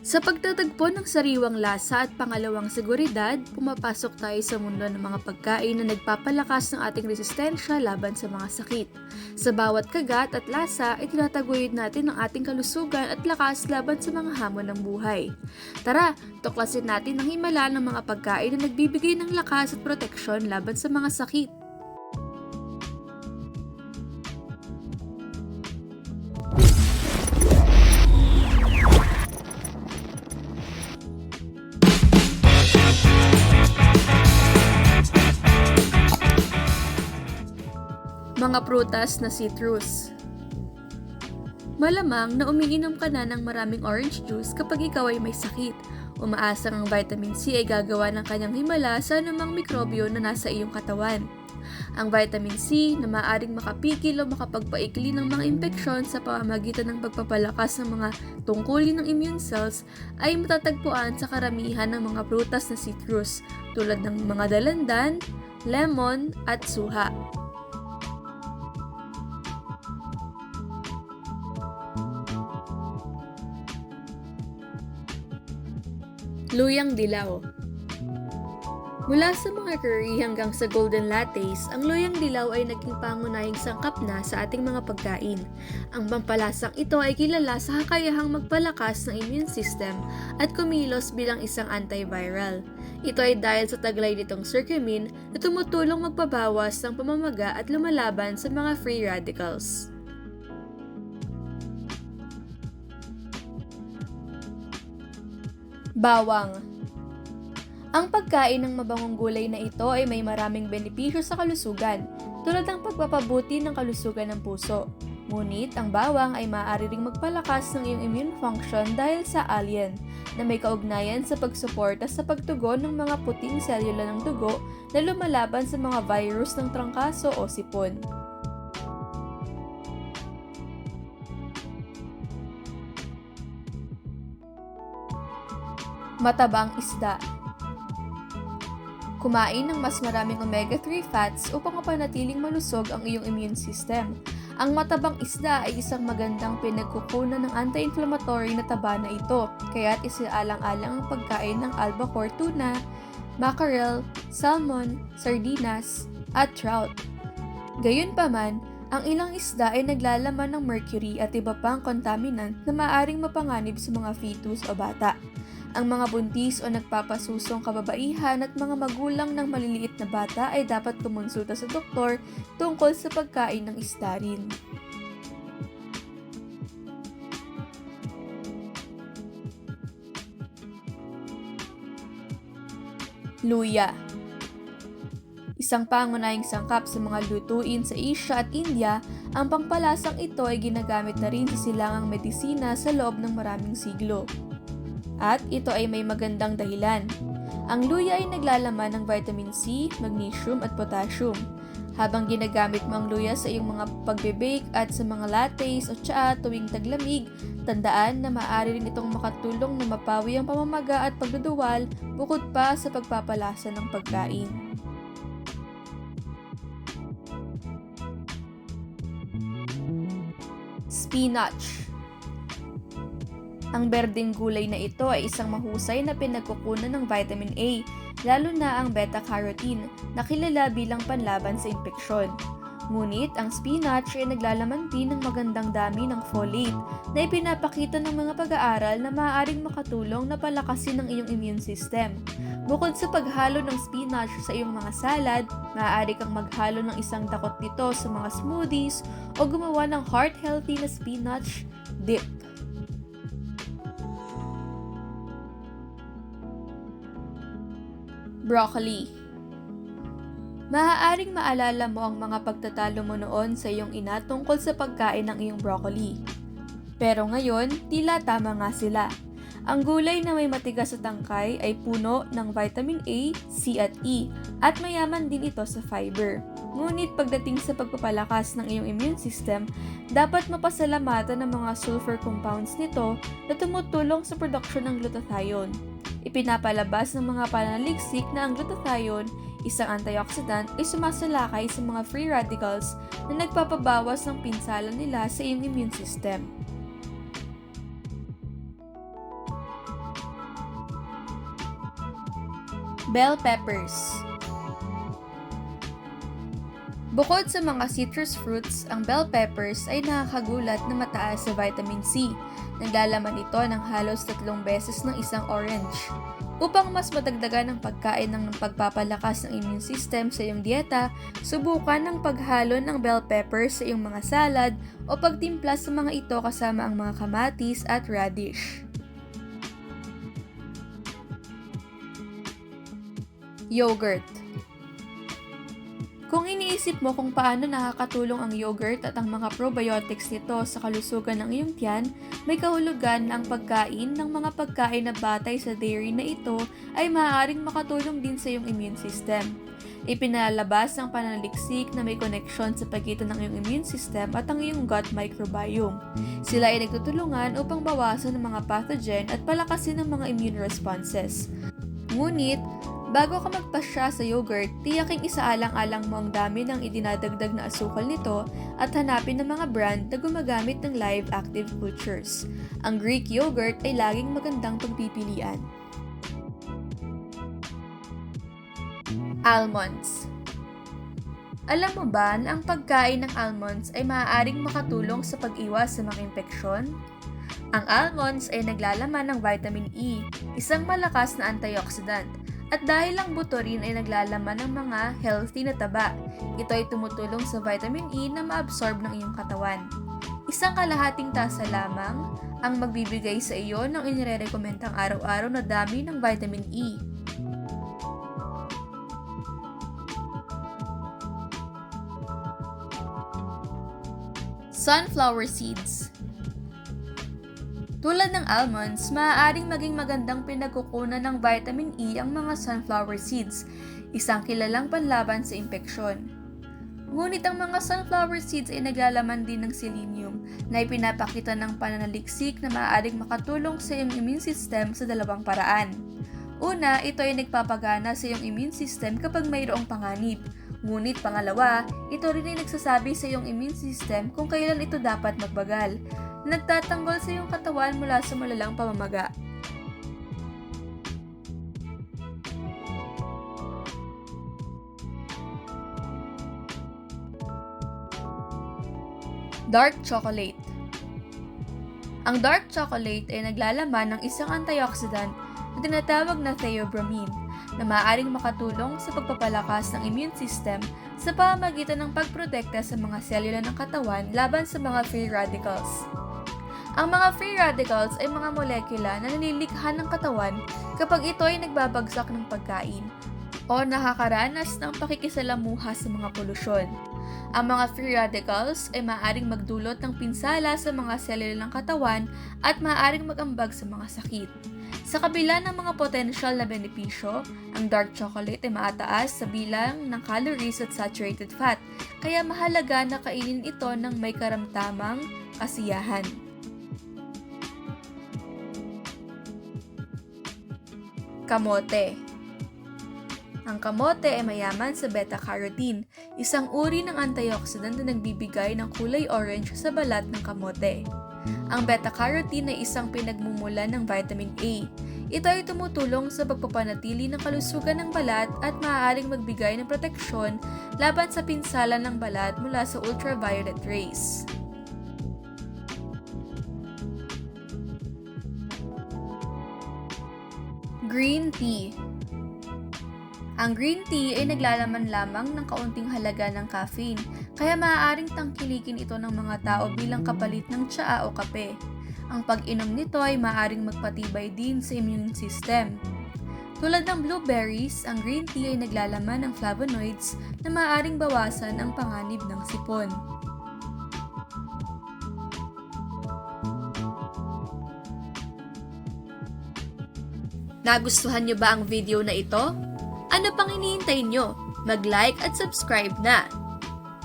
Sa pagtatagpo ng sariwang lasa at pangalawang seguridad, pumapasok tayo sa mundo ng mga pagkain na nagpapalakas ng ating resistensya laban sa mga sakit. Sa bawat kagat at lasa, itinataguyod natin ang ating kalusugan at lakas laban sa mga hamon ng buhay. Tara, tuklasin natin ang himala ng mga pagkain na nagbibigay ng lakas at proteksyon laban sa mga sakit. Mga prutas na citrus. Malamang na umiinom ka na ng maraming orange juice kapag ikaw ay may sakit. Umaasang ang vitamin C ay gagawa ng kanyang himala sa anumang mikrobyo na nasa iyong katawan. Ang vitamin C na maaaring makapigil o makapagpaikli ng mga impeksyon sa pamamagitan ng pagpapalakas ng mga tungkulin ng immune cells ay matatagpuan sa karamihan ng mga prutas na citrus tulad ng mga dalandan, lemon at suha. Luyang dilaw Mula sa mga curry hanggang sa golden lattes, ang luyang dilaw ay naging pangunahing sangkap na sa ating mga pagkain. Ang pampalasang ito ay kilala sa kakayahang magpalakas ng immune system at kumilos bilang isang antiviral. Ito ay dahil sa taglay nitong curcumin na tumutulong magpabawas ng pamamaga at lumalaban sa mga free radicals. Bawang Ang pagkain ng mabangong gulay na ito ay may maraming benepisyo sa kalusugan, tulad ng pagpapabuti ng kalusugan ng puso. Ngunit ang bawang ay maaari ring magpalakas ng iyong immune function dahil sa alien, na may kaugnayan sa pagsuporta sa pagtugon ng mga puting selula ng dugo na lumalaban sa mga virus ng trangkaso o sipon. Matabang isda Kumain ng mas maraming omega-3 fats upang mapanatiling malusog ang iyong immune system. Ang matabang isda ay isang magandang pinagkukunan ng anti-inflammatory na taba na ito, kaya't isialang-alang ang pagkain ng albacore tuna, mackerel, salmon, sardinas, at trout. Gayunpaman, ang ilang isda ay naglalaman ng mercury at iba pang contaminant na maaaring mapanganib sa mga fetus o bata. Ang mga buntis o nagpapasusong kababaihan at mga magulang ng maliliit na bata ay dapat kumonsulta sa doktor tungkol sa pagkain ng isda rin. Luya Isang pangunahing sangkap sa mga lutuin sa Asia at India, ang pangpalasang ito ay ginagamit na rin sa silangang medisina sa loob ng maraming siglo. At ito ay may magandang dahilan. Ang luya ay naglalaman ng vitamin C, magnesium at potassium. Habang ginagamit mo ang luya sa iyong mga pagbe-bake at sa mga lattes o tsaa tuwing taglamig, tandaan na maaari rin itong makatulong na mapawi ang pamamaga at pagduduwal bukod pa sa pagpapalasa ng pagkain. Spinach ang berdeng gulay na ito ay isang mahusay na pinagkukunan ng vitamin A, lalo na ang beta-carotene na kilala bilang panlaban sa impeksyon. Ngunit ang spinach ay naglalaman din ng magandang dami ng folate na ipinapakita ng mga pag-aaral na maaaring makatulong na palakasin ang iyong immune system. Bukod sa paghalo ng spinach sa iyong mga salad, maaari kang maghalo ng isang dakot nito sa mga smoothies o gumawa ng heart-healthy na spinach dip. Broccoli Maaaring maalala mo ang mga pagtatalo mo noon sa iyong ina tungkol sa pagkain ng iyong broccoli. Pero ngayon, tila tama nga sila. Ang gulay na may matigas sa tangkay ay puno ng vitamin A, C at E at mayaman din ito sa fiber. Ngunit pagdating sa pagpapalakas ng iyong immune system, dapat mapasalamatan ng mga sulfur compounds nito na tumutulong sa production ng glutathione. Ipinapalabas ng mga panaliksik na ang glutathione, isang antioxidant, ay sumasalakay sa mga free radicals na nagpapabawas ng pinsala nila sa iyong immune system. Bell peppers Bukod sa mga citrus fruits, ang bell peppers ay nakakagulat na mataas sa vitamin C. Naglalaman ito ng halos tatlong beses ng isang orange. Upang mas madagdagan ang pagkain ng pagpapalakas ng immune system sa iyong dieta, subukan ang paghalo ng bell peppers sa iyong mga salad o pagtimpla sa mga ito kasama ang mga kamatis at radish. Yogurt Kung iniisip mo kung paano nakakatulong ang yogurt at ang mga probiotics nito sa kalusugan ng iyong tiyan, may kahulugan na ang pagkain ng mga pagkain na batay sa dairy na ito ay maaaring makatulong din sa iyong immune system. Ipinalabas ng pananaliksik na may koneksyon sa pagitan ng iyong immune system at ang iyong gut microbiome. Sila ay nagtutulungan upang bawasan ang mga pathogen at palakasin ang mga immune responses. Ngunit, bago ka magpasya sa yogurt, tiyaking isaalang-alang mo ang dami ng idinadagdag na asukal nito at hanapin ng mga brand na gumagamit ng live active cultures. Ang Greek yogurt ay laging magandang pagpipilian. Almonds Alam mo ba na ang pagkain ng almonds ay maaaring makatulong sa pag-iwas sa mga impeksyon? Ang almonds ay naglalaman ng vitamin E, isang malakas na antioxidant. At dahil ang buto rin ay naglalaman ng mga healthy na taba, ito ay tumutulong sa vitamin E na maabsorb ng iyong katawan. Isang kalahating tasa lamang ang magbibigay sa iyo ng inirerekomendang araw-araw na dami ng vitamin E. Sunflower seeds tulad ng almonds, maaaring maging magandang pinagkukunan ng vitamin E ang mga sunflower seeds, isang kilalang panlaban sa impeksyon. Ngunit ang mga sunflower seeds ay naglalaman din ng selenium na ipinapakita ng pananaliksik na maaaring makatulong sa iyong immune system sa dalawang paraan. Una, ito ay nagpapagana sa iyong immune system kapag mayroong panganib. Ngunit pangalawa, ito rin ay nagsasabi sa iyong immune system kung kailan ito dapat magbagal nagtatanggol sa iyong katawan mula sa malalang pamamaga. Dark chocolate Ang dark chocolate ay naglalaman ng isang antioxidant na tinatawag na theobromine na maaaring makatulong sa pagpapalakas ng immune system sa pamamagitan ng pagprotekta sa mga selula ng katawan laban sa mga free radicals. Ang mga free radicals ay mga molekula na nalilikha ng katawan kapag ito ay nagbabagsak ng pagkain o nakakaranas ng pakikisalamuha sa mga polusyon. Ang mga free radicals ay maaaring magdulot ng pinsala sa mga selula ng katawan at maaaring magambag sa mga sakit. Sa kabila ng mga potensyal na benepisyo, ang dark chocolate ay maataas sa bilang ng calories at saturated fat, kaya mahalaga na kainin ito ng may karamtamang kasiyahan. Kamote Ang kamote ay mayaman sa beta-carotene, isang uri ng antioxidant na nagbibigay ng kulay orange sa balat ng kamote. Ang beta-carotene ay isang pinagmumulan ng vitamin A. Ito ay tumutulong sa pagpapanatili ng kalusugan ng balat at maaaring magbigay ng proteksyon laban sa pinsala ng balat mula sa ultraviolet rays. Green tea. Ang green tea ay naglalaman lamang ng kaunting halaga ng caffeine, kaya maaaring tangkilikin ito ng mga tao bilang kapalit ng tsaa o kape. Ang pag-inom nito ay maaaring magpatibay din sa immune system. Tulad ng blueberries, ang green tea ay naglalaman ng flavonoids na maaaring bawasan ang panganib ng sipon. Nagustuhan nyo ba ang video na ito? Ano pang hinihintay nyo? Mag-like at subscribe na!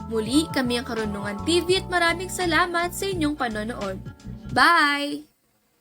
Muli, kami ang Karunungan TV at maraming salamat sa inyong panonood. Bye!